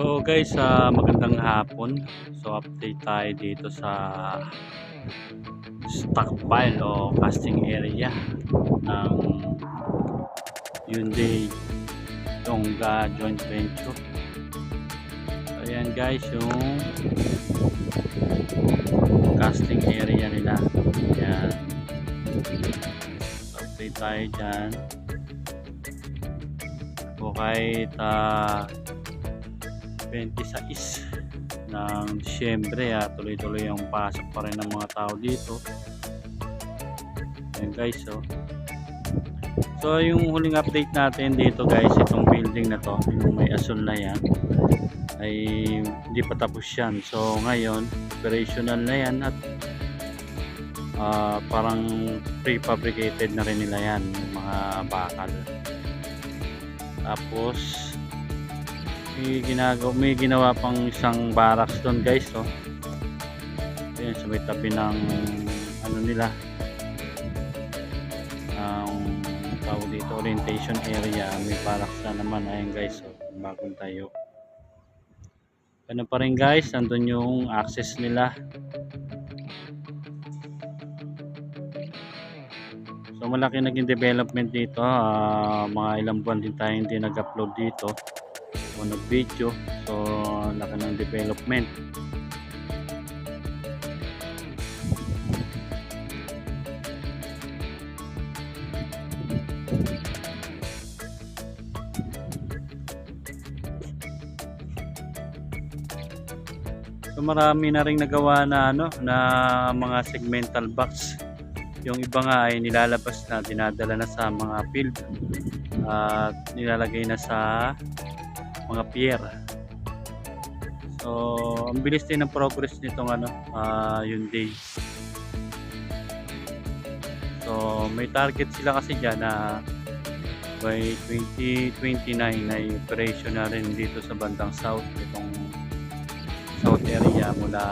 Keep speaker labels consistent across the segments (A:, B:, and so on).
A: So guys, ah, magandang hapon. So update tayo dito sa stockpile o casting area ng Hyundai Tonga joint venture. So ayan guys, yung casting area nila. Ayan. So, update tayo dyan. O kahit ah, 26 ng Disyembre ah, tuloy-tuloy yung pasok pa rin ng mga tao dito. Ayan guys so so yung huling update natin dito guys itong building na to yung may asul na yan ay hindi pa tapos yan. So ngayon operational na yan at ah, parang prefabricated na rin nila yan yung mga bakal. Tapos may ginagawa may ginawa pang isang barracks doon guys oh. Ayan, sa may tabi ng ano nila ang tawag dito orientation area. May barracks na naman. Ayan guys oh, bagong tayo. Ano pa rin guys nandun yung access nila. So malaki naging development dito. Ah, mga ilang buwan din tayo hindi nag-upload dito o nag-video. So laki ng development. So marami na rin nagawa na ano na mga segmental box. Yung iba nga ay nilalabas na dinadala na sa mga field at nilalagay na sa mga pier. So, ang bilis din ng progress nitong ano, ah Hyundai. So, may target sila kasi dyan na by 2029 ay operation na rin dito sa bandang south itong south area mula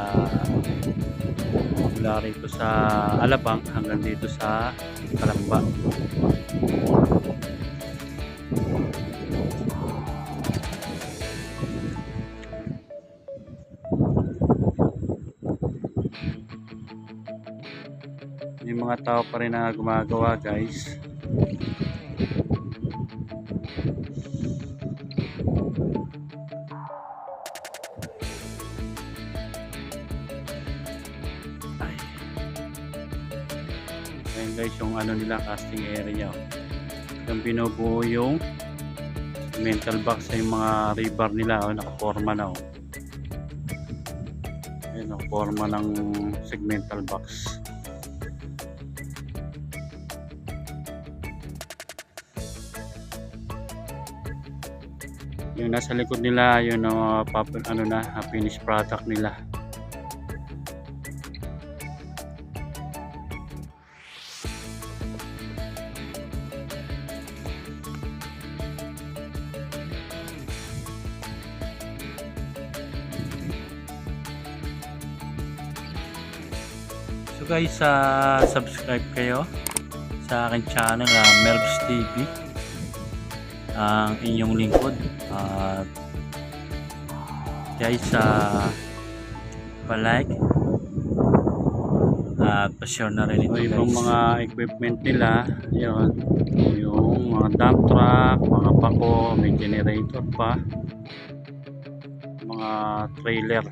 A: mula rito sa Alabang hanggang dito sa Kalamba. Mga tao pa rin na gumagawa guys Ay. Ayan guys yung ano nila casting area oh. yung binubuo yung mental box sa mga rebar nila oh, nakaporma na oh. Ayan oh, forma ng segmental box yung nasa likod nila yun uh, pap- ano na uh, finished product nila. So guys uh, subscribe kayo sa aking channel uh, Melbs TV ang inyong lingkod. At guys sa pa-like at pa-share na rin ito
B: So, ibang
A: mga equipment nila yun. Yung mga dump truck mga pako may generator pa. Mga trailer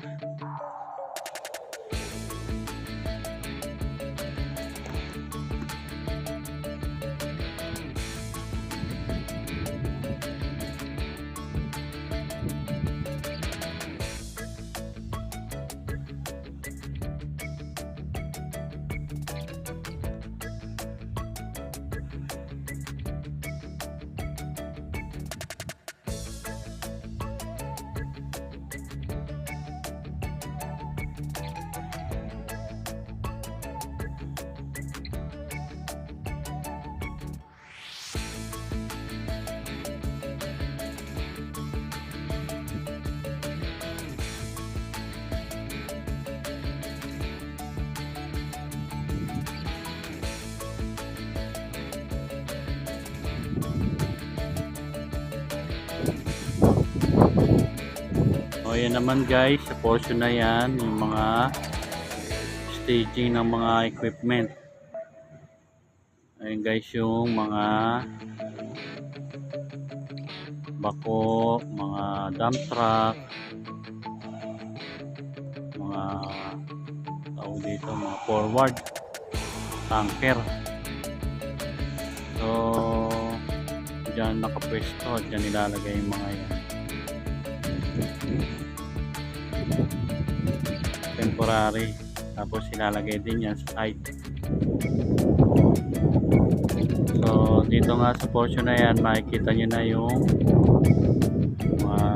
A: ayan naman guys, sa portion na yan, yung mga staging ng mga equipment. Ayan guys, yung mga bako, mga dump truck, mga tawag dito, mga forward, tanker. So, dyan nakapwesto, dyan nilalagay yung mga yan. Temporary. Tapos ilalagay din yan sa site so dito nga sa portion na yan makikita nyo na yung mga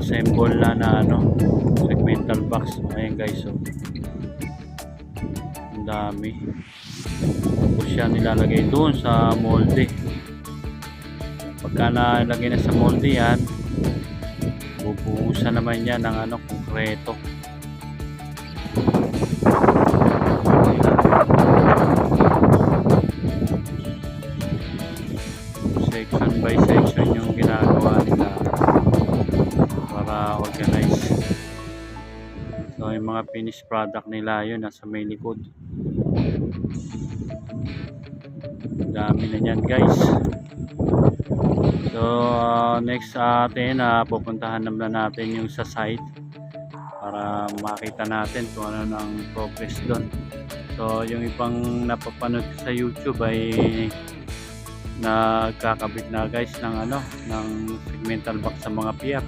A: assemble na na ano segmental box. Ayan guys so ang dami. Tapos yan nilalagay doon sa molde pagka nalagay na sa molde yan bubuhusan naman yan ng ano konkreto section by section yung ginagawa nila para organize. So yung mga finished product nila yun nasa may likod dami na yan guys So uh, next atin uh, pupuntahan naman natin yung sa site para makita natin kung ano ng progress doon. So yung ibang napapanood sa YouTube ay nagkakabit na guys ng ano ng segmental box sa mga pier.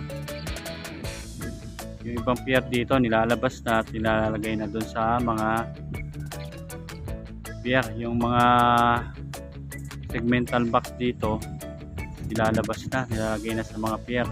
A: Yung ibang pier dito nilalabas na at nilalagay na doon sa mga pier. Yung mga segmental box dito nilalabas na, nilalagay na sa mga pier.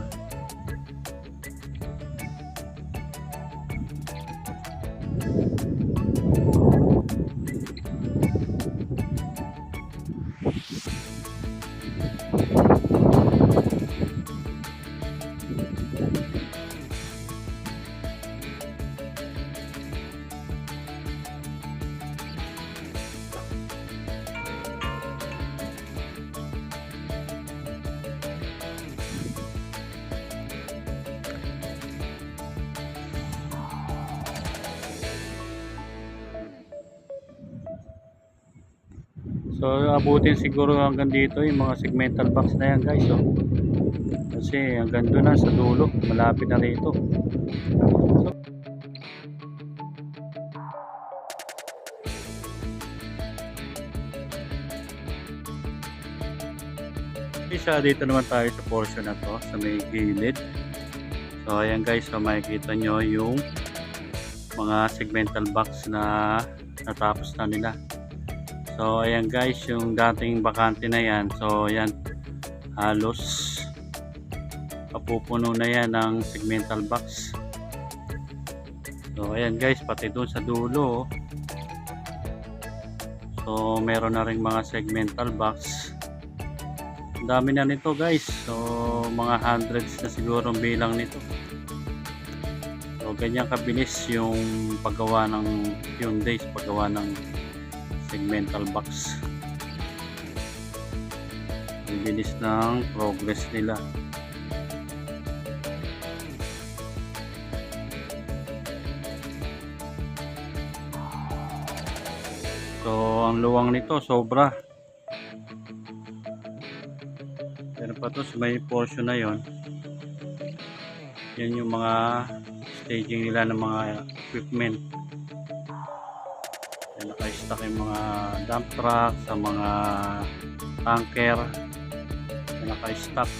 A: So abutin siguro hanggang dito yung mga segmental box na yan guys. Oh. Kasi hanggang doon na sa dulo, malapit na rito. So, isa dito naman tayo sa portion na to sa may gilid. So ayan guys, so makikita nyo yung mga segmental box na natapos na nila. So ayan guys, yung dating bakante na yan. So ayan, halos papupuno na yan ng segmental box. So ayan guys, pati doon sa dulo. oh. So meron na rin mga segmental box. Ang dami na nito guys. So mga hundreds na siguro ang bilang nito. So ganyan kabilis yung paggawa ng Hyundai, paggawa ng segmental box. Ang bilis ng progress nila. So ang luwang nito sobra. Pero pa to may portion na yon yan yung mga staging nila ng mga equipment Naka-stock yung mga dump truck sa mga tanker Yan, naka-stock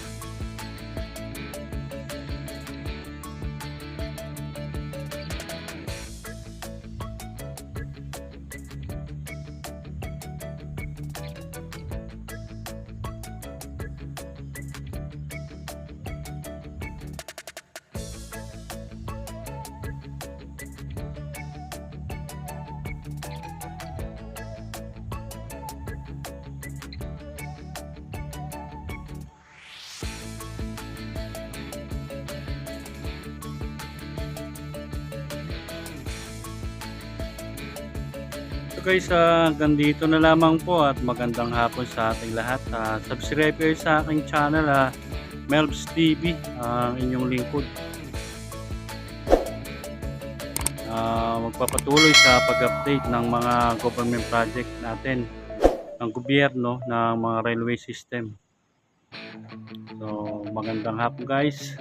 A: guys, hanggang dito na lamang po at magandang hapon sa ating lahat. Ah, subscribe kayo sa aking channel, ah, Melbs TV, ang inyong lingkod. Ah, magpapatuloy sa pag-update ng mga government project natin ng gobyerno ng mga railway system. So, magandang hapon guys.